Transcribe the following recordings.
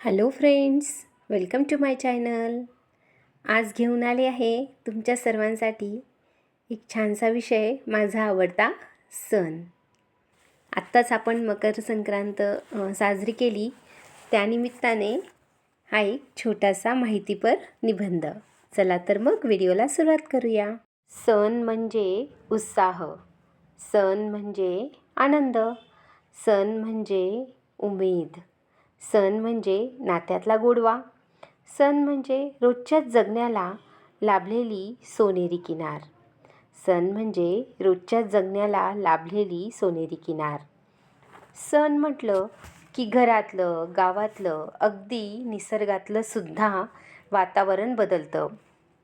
Hello friends welcome to my channel. आज घेऊन आले आहे तुमच्या सर्वांसाठी एक छानसा विषय माझा आवडता सण. आत्ताच आपण मकर संक्रांत साजरी केली. त्यानिमित्ताने हा एक छोटासा माहितीपर निबंध. चला तर मग व्हिडिओला सुरुवात करूया. सण म्हणजे उत्साह. सण म्हणजे आनंद. सण म्हणजे उमेद. सण म्हणजे नात्यातला गोडवा. सण म्हणजे रोजच्याच जगण्याला लाभलेली सोनेरी किनार. सण म्हणजे रोजच्या जगण्याला लाभलेली सोनेरी किनार. सण म्हटलं की घरातलं गावातलं अगदी निसर्गातलं सुद्धा वातावरण बदलतं.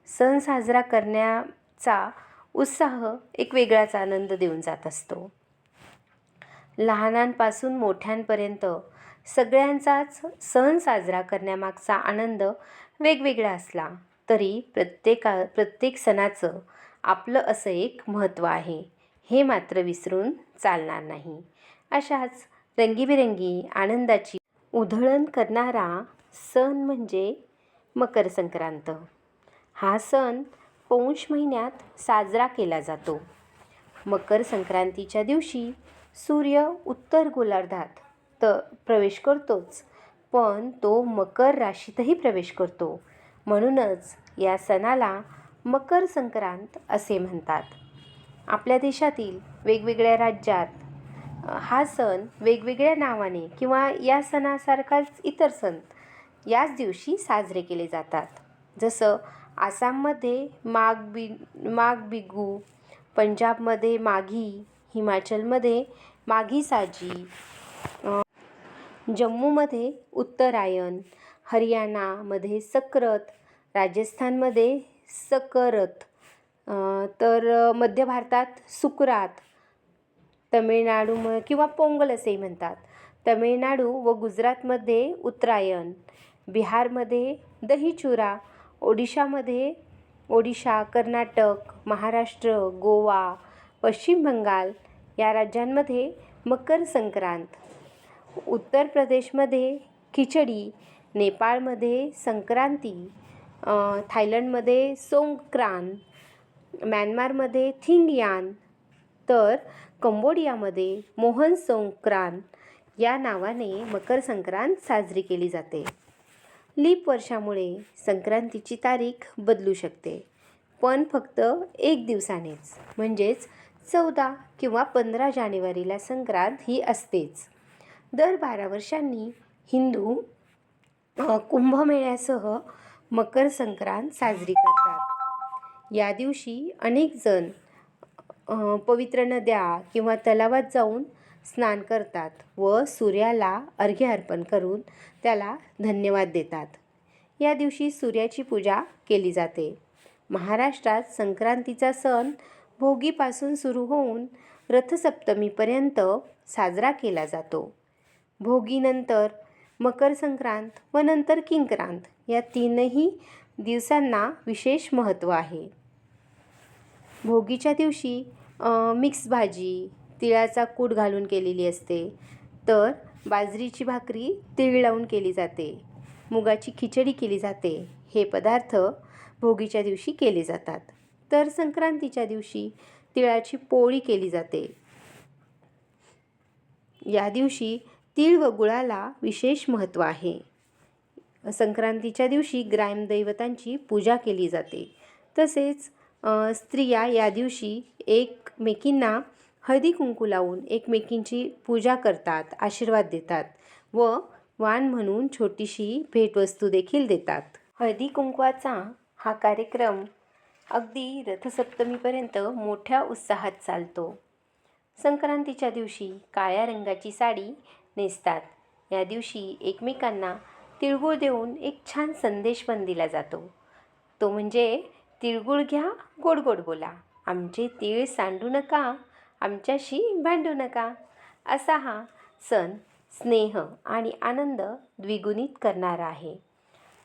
सण साजरा करण्याचा उत्साह एक वेगळाच आनंद देऊन जात असतो. लहानांपासून मोठ्यांपर्यंत सगळ्यांचाच सण साजरा करण्यामागचा आनंद वेगवेगळा असला तरी प्रत्येका प्रत्येक सणाचं आपलं असं एक महत्त्व आहे. हे मात्र विसरून चालणार नाही. अशाच रंगीबेरंगी आनंदाची उधळण करणारा सण म्हणजे मकर संक्रांत. हा सण पौष महिन्यात साजरा केला जातो. मकर संक्रांतीच्या दिवशी सूर्य उत्तर गोलार्धात तर प्रवेश करतोच. पण तो मकर राशीतही प्रवेश करतो. म्हणूनच या सणाला मकर संक्रांत असे म्हणतात. आपल्या देशातील वेगवेगळ्या राज्यात हा सण वेगवेगळ्या नावाने किंवा या सणासारखाच इतर सण याच दिवशी साजरे केले जातात. जसं आसाममध्ये माघ बि माघ बिगू पंजाबमध्ये माघी हिमाचलमध्ये माघी साजी जम्मूमध्ये उत्तरायण हरियाणामध्ये सक्रत राजस्थानमध्ये सकरत तर मध्य भारतात सुकरात तमिळनाडू म किंवा पोंगल असेही म्हणतात. तमिळनाडू व गुजरातमध्ये उत्तरायण बिहारमध्ये दहीचुरा ओडिशामध्ये ओडिशा कर्नाटक महाराष्ट्र गोवा पश्चिम बंगाल या राज्यांमध्ये मकर संक्रांत. उत्तर प्रदेशमध्ये खिचडी नेपाळमध्ये संक्रांती थायलंडमध्ये सोंगक्रान म्यानमारमध्ये थिंगयान तर कंबोडियामध्ये मोहन सोंगक्रान या नावाने मकर संक्रांत साजरी केली जाते. लीप वर्षामुळे संक्रांतीची तारीख बदलू शकते पण फक्त एक दिवसानेच म्हणजेच चौदा किंवा पंधरा जानेवारीला संक्रांत ही असतेच. दर बारा वर्षांनी हिंदू कुंभमेळ्यासह मकर संक्रांत साजरी करतात. या दिवशी अनेक जण पवित्र नद्या किंवा तलावात जाऊन स्नान करतात व सूर्याला अर्घ्य अर्पण करून त्याला धन्यवाद देतात. या दिवशी सूर्याची पूजा केली जाते. महाराष्ट्रात संक्रांतीचा सण भोगीपासून सुरू होऊन रथसप्तमीपर्यंत साजरा केला जातो. भोगीनंतर मकर संक्रांत व नंतर किंक्रांत या तीनही दिवसांना विशेष महत्त्व आहे. भोगीच्या दिवशी मिक्स भाजी तिळाचा कूट घालून केलेली असते. तर बाजरीची भाकरी तीळ लावून केली जाते. मुगाची खिचडी केली जाते. हे पदार्थ भोगीच्या दिवशी केले जातात. तर संक्रांतीच्या दिवशी तिळाची पोळी केली जाते. या दिवशी तीळ व गुळाला विशेष महत्त्व आहे. संक्रांतीच्या दिवशी ग्रामदैवतांची पूजा केली जाते. तसेच स्त्रिया या दिवशी एकमेकींना हळदी कुंकू लावून एकमेकींची पूजा करतात आशीर्वाद देतात व वाण म्हणून छोटीशी भेटवस्तू देखील देतात. हळदी कुंकवाचा हा कार्यक्रम अगदी रथसप्तमीपर्यंत मोठ्या उत्साहात चालतो. संक्रांतीच्या दिवशी काळ्या रंगाची साडी नेसतात. या दिवशी एकमेकांना तिळगुळ देऊन एक छान संदेश पण दिला जातो. तो म्हणजे तिळगुळ घ्या गोड गोड बोला. आमचे तीळ सांडू नका आमच्याशी भांडू नका. असा हा सण स्नेह आणि आनंद द्विगुणित करणारा आहे.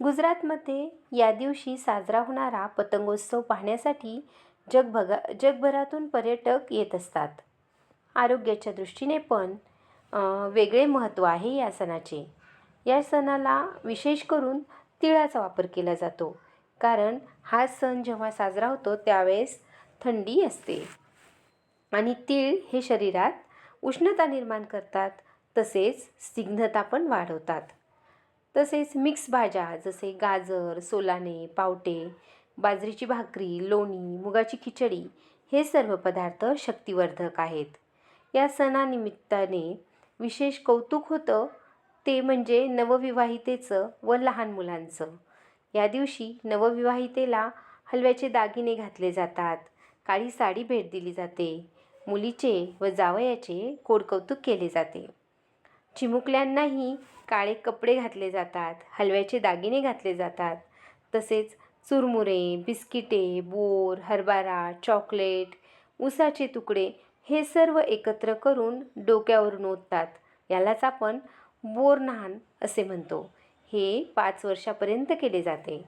गुजरातमध्ये या दिवशी साजरा होणारा पतंगोत्सव पाहण्यासाठी जगभगा जगभरातून पर्यटक येत असतात. आरोग्याच्या दृष्टीने पण वेगळे महत्त्व आहे या सणाचे. या सणाला विशेष करून तिळाचा वापर केला जातो. कारण हा सण जेव्हा साजरा होतो त्यावेळेस थंडी असते. आणि तीळ हे शरीरात उष्णता निर्माण करतात. तसेच स्निग्धता पण वाढवतात. तसेच मिक्स भाज्या जसे गाजर सोलाने पावटे बाजरीची भाकरी लोणी मुगाची खिचडी हे सर्व पदार्थ शक्तिवर्धक आहेत. या सणानिमित्ताने विशेष कौतुक होतं ते म्हणजे नवविवाहितेचं व लहान मुलांचं. या दिवशी नवविवाहितेला हलव्याचे दागिने घातले जातात काळी साडी भेट दिली जाते मुलीचे व जावयाचे कोडकौतुक केले जाते. चिमुकल्यांनाही काळे कपडे घातले जातात हलव्याचे दागिने घातले जातात तसेच चुरमुरे बिस्किटे बोर हरभरा चॉकलेट उसाचे तुकडे हे सर्व एकत्र करून डोक्यावरून ओततात यालाच आपण बोरनान असे म्हणतो. हे पाच वर्षापर्यंत केले जाते.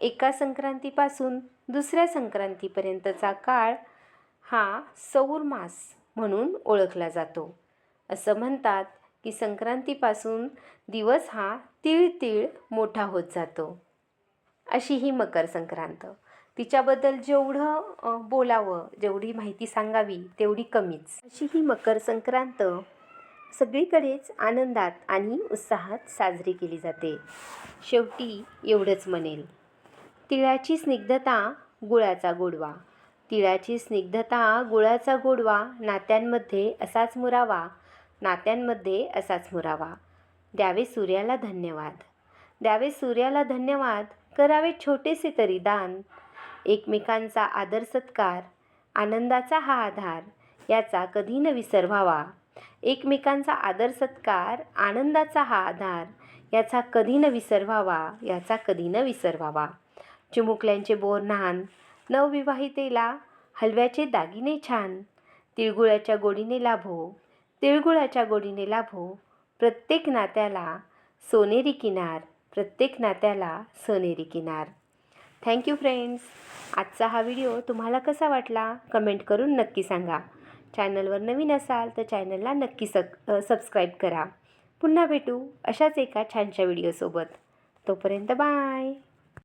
एका संक्रांतीपासून दुसऱ्या संक्रांतीपर्यंतचा काळ हा सौर मास म्हणून ओळखला जातो. असं म्हणतात की संक्रांतीपासून दिवस हा तीळ तीळ मोठा होत जातो. अशी ही मकर संक्रांत. तिच्याबद्दल जेवढं बोलावं जेवढी माहिती सांगावी तेवढी कमीच. अशी ही मकर संक्रांत सगळीकडेच आनंदात आणि उत्साहात साजरी केली जाते. शेवटी एवढंच म्हणेल. तिळाची स्निग्धता गुळाचा गोडवा. तिळाची स्निग्धता गुळाचा गोडवा नात्यांमध्ये असाच मुरावा नात्यांमध्ये असाच मुरावा. द्यावे सूर्याला धन्यवाद. द्यावे सूर्याला धन्यवाद. करावे छोटेसे तरी दान. एकमेकांचा आदर सत्कार आनंदाचा हा आधार याचा कधी न विसर व्हावा एकमेकांचा आदर सत्कार आनंदाचा हा आधार याचा कधी न विसर व्हावा याचा कधी न विसर व्हावा चिमुकल्यांचे बोरनान नवविवाहितेला हलव्याचे दागिने छान तिळगुळाच्या गोडीने लाभो तिळगुळाच्या गोडीने लाभो. प्रत्येक नात्याला सोनेरी किनार प्रत्येक नात्याला सोनेरी किनार. थँक्यू फ्रेंड्स आजचा हा व्हिडिओ तुम्हाला कसा वाटला? कमेंट करून नक्की सांगा. चॅनलवर नवीन असाल तर चॅनलला नक्की सक सबस्क्राईब करा. पुन्हा भेटू अशाच एका छानशा व्हिडिओसोबत तोपर्यंत बाय